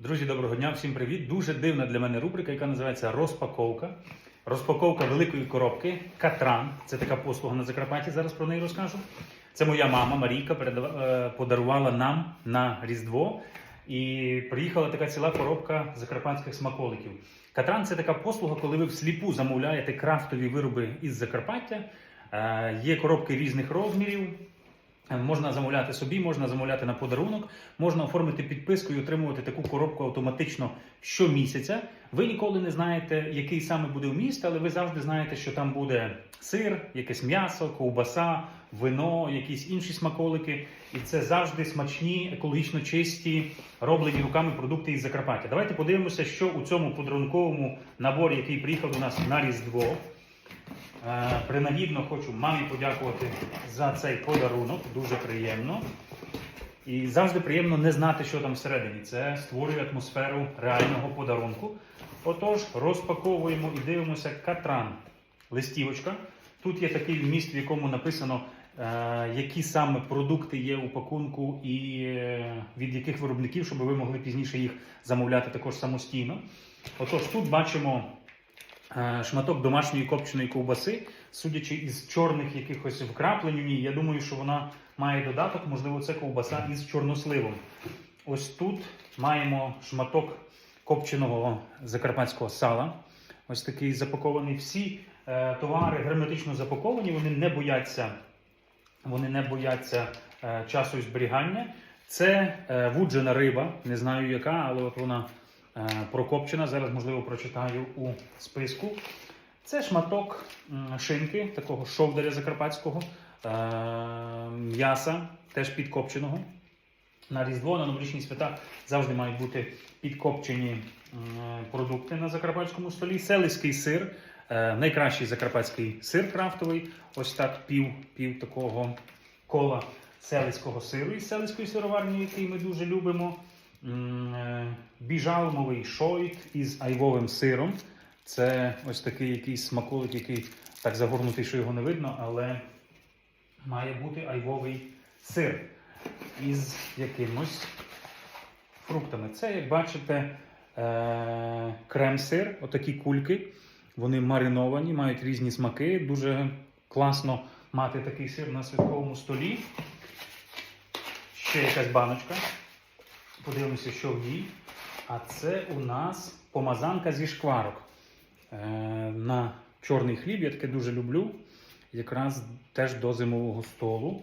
Друзі, доброго дня, всім привіт. Дуже дивна для мене рубрика, яка називається Розпаковка. Розпаковка великої коробки Катран. Це така послуга на Закарпатті. Зараз про неї розкажу. Це моя мама Марійка е, подарувала нам на Різдво. І приїхала така ціла коробка закарпатських смаколиків. Катран це така послуга, коли ви всліпу замовляєте крафтові вироби із Закарпаття. Е, Є коробки різних розмірів. Е, Можна замовляти собі, можна замовляти на подарунок, можна оформити підписку і отримувати таку коробку автоматично щомісяця. Ви ніколи не знаєте, який саме буде вміст, але ви завжди знаєте, що там буде сир, якесь м'ясо, ковбаса, вино, якісь інші смаколики. І це завжди смачні, екологічно чисті, роблені руками продукти із Закарпаття. Давайте подивимося, що у цьому подарунковому наборі, який приїхав до нас на Різдво. Е, Принагідно хочу мамі подякувати за цей подарунок. Дуже приємно. І завжди приємно не знати, що там всередині. Це створює атмосферу реального подарунку. Отож, розпаковуємо і дивимося катран. Листівочка. Тут є такий вміст, в якому написано, е, які саме продукти є у пакунку і е, від яких виробників, щоб ви могли пізніше їх замовляти також самостійно. Отож, тут бачимо шматок домашньої копченої ковбаси, судячи із чорних якихось вкраплень у ній, я думаю, що вона має додаток, можливо, це ковбаса із чорносливом. Ось тут маємо шматок копченого закарпатського сала. Ось такий запакований. Всі е, товари герметично запаковані, вони не бояться, вони не бояться е, часу зберігання. Це е, вуджена риба, не знаю яка, але от вона е, прокопчена. Зараз, можливо, прочитаю у списку. Це шматок шинки, такого шовдаря закарпатського, е, м'яса, теж підкопченого. На Різдво, на новорічні свята завжди мають бути підкопчені продукти на закарпатському столі. Селиський сир, е, найкращий закарпатський сир крафтовий. Ось так пів, пів такого кола селиського сиру із селиської сироварні, який ми дуже любимо. Е, Біжалмовий шойт із айвовим сиром. Це ось такий якийсь смаколик, який так загорнутий, що його не видно, але має бути айвовий сир із якимось фруктами. Це, як бачите, е- крем-сир, отакі кульки. Вони мариновані, мають різні смаки. Дуже класно мати такий сир на святковому столі. Ще якась баночка. Подивимося, що в ній. А це у нас помазанка зі шкварок. Е, на чорний хліб, я таке дуже люблю. Якраз теж до зимового столу.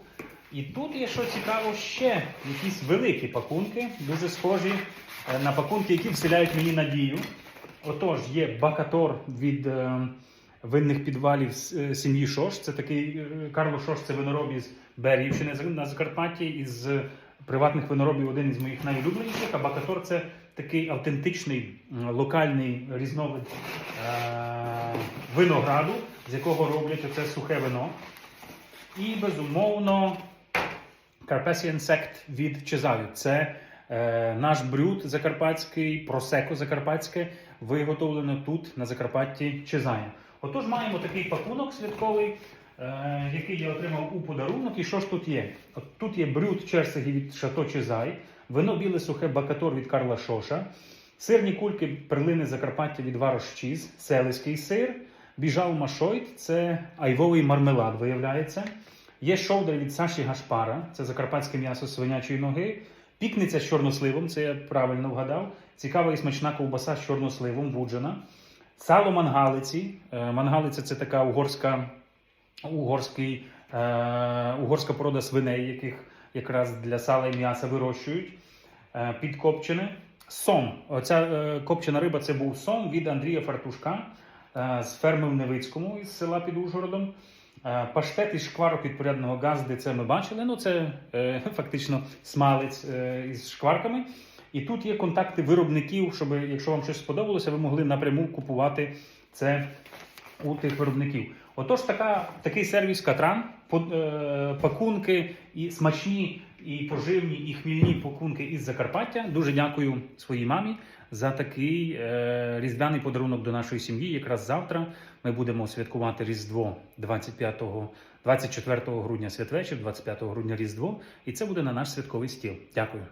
І тут є, що цікаво, ще якісь великі пакунки, дуже схожі е, на пакунки, які вселяють мені надію. Отож, є бакатор від е, винних підвалів е, сім'ї Шош. Це такий Карло Шош, це винороб із Берівщини на Закарпатті, із приватних виноробів один із моїх найулюбленіших. А бакатор це такий автентичний локальний різновид е, винограду, з якого роблять оце сухе вино. І безумовно Carpathian Sect від Чезаю. Це е, наш брюд закарпатський, просеко закарпатське, виготовлено тут, на Закарпатті Чезаєм. Отож, маємо такий пакунок святковий, який я отримав у подарунок. І що ж тут є? От тут є брюд черсиги від Шато Чезай, вино біле сухе бакатор від Карла Шоша, сирні кульки перлини Закарпаття від Варош Чіз, селиський сир, біжав Машойт, це айвовий мармелад, виявляється. Є шовдер від Саші Гашпара, це закарпатське м'ясо свинячої ноги. Пікниця з чорносливом, це я правильно вгадав. Цікава і смачна ковбаса з чорносливом, вуджена. Сало мангалиці. Е, Мангалиця це така угорська, угорський, е, угорська порода свиней, яких якраз для сала і м'яса вирощують. Е, підкопчене. Сом. Оця е, копчена риба це був сом від Андрія Фартушка е, з ферми в Невицькому із села під Ужгородом. Е, Паштет із шкварок відпорядного газди, це ми бачили. Ну, це е, фактично смалець е, із шкварками. І тут є контакти виробників, щоб, якщо вам щось сподобалося, ви могли напряму купувати це у тих виробників. Отож, така, такий сервіс Катран, е, пакунки і смачні, і поживні, і хмільні пакунки із Закарпаття. Дуже дякую своїй мамі за такий е, різдвяний подарунок до нашої сім'ї. Якраз завтра ми будемо святкувати Різдво 25 24 грудня святвечір, 25 грудня Різдво, і це буде на наш святковий стіл. Дякую.